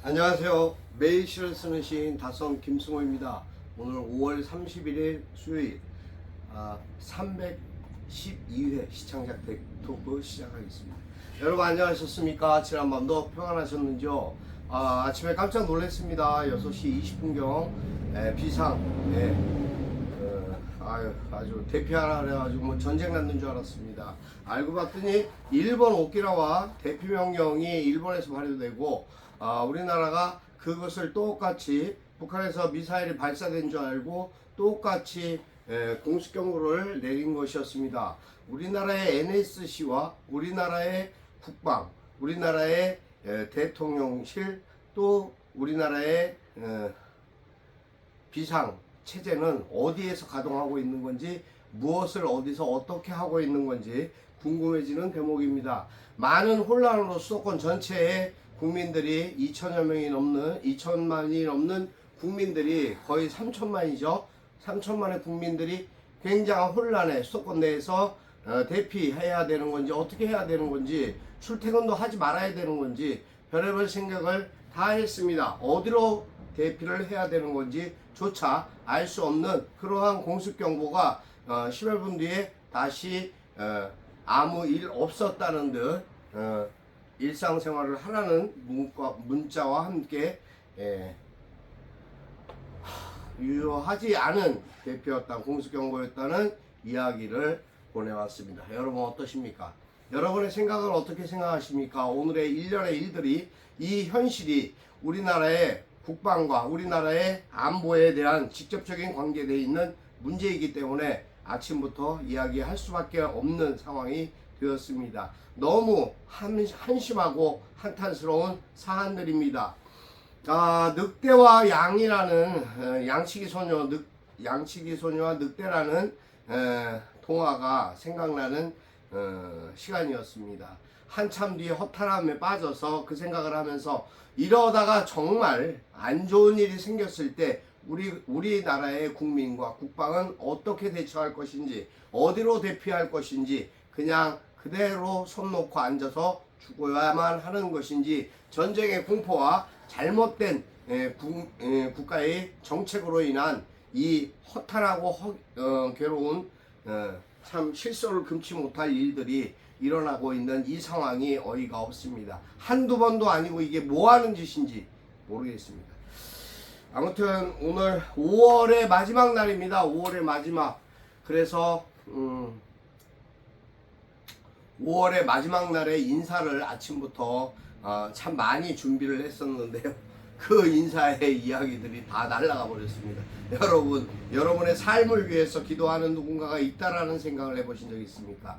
안녕하세요. 매일 시를 쓰는 시인 다성 김승호입니다. 오늘 5월 31일 수요일 아, 312회 시청자 토크 시작하겠습니다. 여러분 안녕하셨습니까? 지난 밤도 평안하셨는지요? 아, 아침에 깜짝 놀랐습니다. 6시 20분경 비상 예, 어, 아유, 아주 대피하라 그래가지고 뭐 전쟁 났는 줄 알았습니다. 알고 봤더니 일본 오키나와 대피 명령이 일본에서 발효되고 아, 우리나라가 그것을 똑같이 북한에서 미사일이 발사된 줄 알고 똑같이 에, 공식 경고를 내린 것이었습니다. 우리나라의 NSC와 우리나라의 국방, 우리나라의 에, 대통령실 또 우리나라의 에, 비상 체제는 어디에서 가동하고 있는 건지 무엇을 어디서 어떻게 하고 있는 건지 궁금해지는 대목입니다. 많은 혼란으로 수도권 전체의 국민들이 2천여 명이 넘는 2천만이 넘는 국민들이 거의 3천만이죠. 3천만의 국민들이 굉장한 혼란에 수도권 내에서 어, 대피해야 되는 건지 어떻게 해야 되는 건지 출퇴근도 하지 말아야 되는 건지 별의별 생각을 다 했습니다. 어디로 대피를 해야 되는 건지 조차 알 수 없는 그러한 공습 경보가 어, 10여 분 뒤에 다시 어, 아무 일 없었다는 듯 어, 일상생활을 하라는 문과, 문자와 함께 예, 하, 유효하지 않은 대피였다 공습 경보였다는 이야기를 보내왔습니다. 여러분 어떠십니까? 여러분의 생각을 어떻게 생각하십니까? 오늘의 일련의 일들이 이 현실이 우리나라의 국방과 우리나라의 안보에 대한 직접적인 관계되어 있는 문제이기 때문에 아침부터 이야기할 수밖에 없는 상황이 되었습니다. 너무 한, 한심하고 한탄스러운 사안들입니다. 아, 늑대와 양이라는 어, 양치기 소녀, 늑, 양치기 소녀와 늑대라는 에, 동화가 생각나는 어, 시간이었습니다. 한참 뒤에 허탈함에 빠져서 그 생각을 하면서 이러다가 정말 안 좋은 일이 생겼을 때 우리 우리나라의 국민과 국방은 어떻게 대처할 것인지 어디로 대피할 것인지 그냥 그대로 손 놓고 앉아서 죽어야만 하는 것인지 전쟁의 공포와 잘못된 에, 국, 에, 국가의 정책으로 인한 이 허탈하고 허, 어, 괴로운 어, 참 실소를 금치 못할 일들이 일어나고 있는 이 상황이 어이가 없습니다. 한두 번도 아니고 이게 뭐 하는 짓인지 모르겠습니다. 아무튼 오늘 5월의 마지막 날입니다. 5월의 마지막. 그래서 음 5월의 마지막 날에 인사를 아침부터 어, 참 많이 준비를 했었는데요. 그 인사의 이야기들이 다 날아가 버렸습니다. 여러분, 여러분의 삶을 위해서 기도하는 누군가가 있다라는 생각을 해보신 적 있습니까?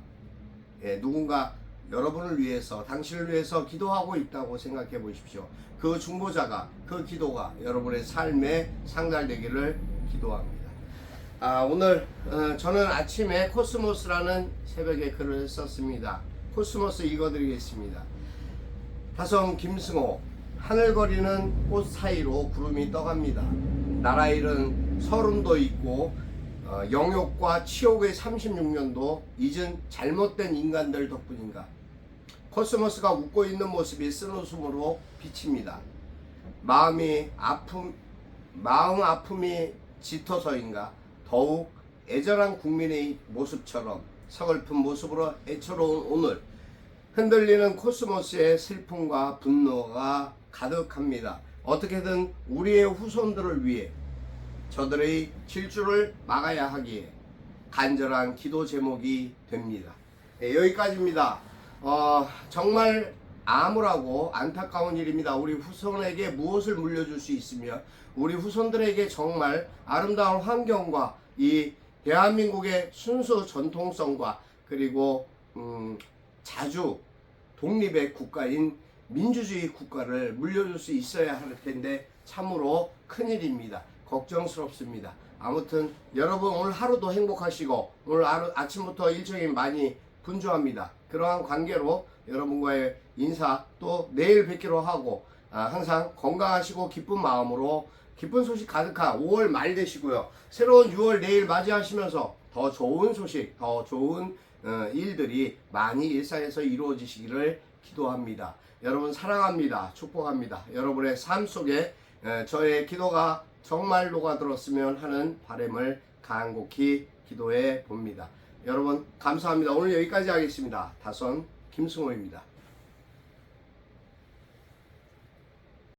예, 누군가 여러분을 위해서, 당신을 위해서 기도하고 있다고 생각해 보십시오. 그 중보자가, 그 기도가 여러분의 삶에 상달되기를 기도합니다. 아, 오늘 어, 저는 아침에 코스모스라는 새벽에 글을 썼습니다. 코스모스 읽어드리겠습니다. 다성 김승호 하늘거리는 꽃 사이로 구름이 떠갑니다. 나라 일은 서름도 있고 어, 영욕과 치욕의 36년도 잊은 잘못된 인간들 덕분인가. 코스모스가 웃고 있는 모습이 쓴 웃음으로 비칩니다. 마음이 아픔 마음 아픔이 짙어서인가 더욱 애절한 국민의 모습처럼 서글픈 모습으로 애처로운 오늘 흔들리는 코스모스의 슬픔과 분노가 가득합니다. 어떻게든 우리의 후손들을 위해 저들의 질주를 막아야 하기에 간절한 기도 제목이 됩니다. 네, 여기까지입니다. 어, 정말 암울하고 안타까운 일입니다. 우리 후손에게 무엇을 물려줄 수 있으며 우리 후손들에게 정말 아름다운 환경과 이 대한민국의 순수 전통성과 그리고 음, 자주 독립의 국가인 민주주의 국가를 물려줄 수 있어야 할 텐데 참으로 큰일입니다. 걱정스럽습니다. 아무튼 여러분 오늘 하루도 행복하시고 오늘 아침부터 일정이 많이 분주합니다. 그러한 관계로 여러분과의 인사 또 내일 뵙기로 하고 아, 항상 건강하시고 기쁜 마음으로 기쁜 소식 가득한 5월 말 되시고요. 새로운 6월 내일 맞이하시면서 더 좋은 소식, 더 좋은 어, 일들이 많이 일상에서 이루어지시기를 기도합니다. 여러분 사랑합니다. 축복합니다. 여러분의 삶 속에 에, 저의 기도가 정말 녹아들었으면 하는 바람을 간곡히 기도해 봅니다. 여러분 감사합니다. 오늘 여기까지 하겠습니다. 다선 김승호입니다.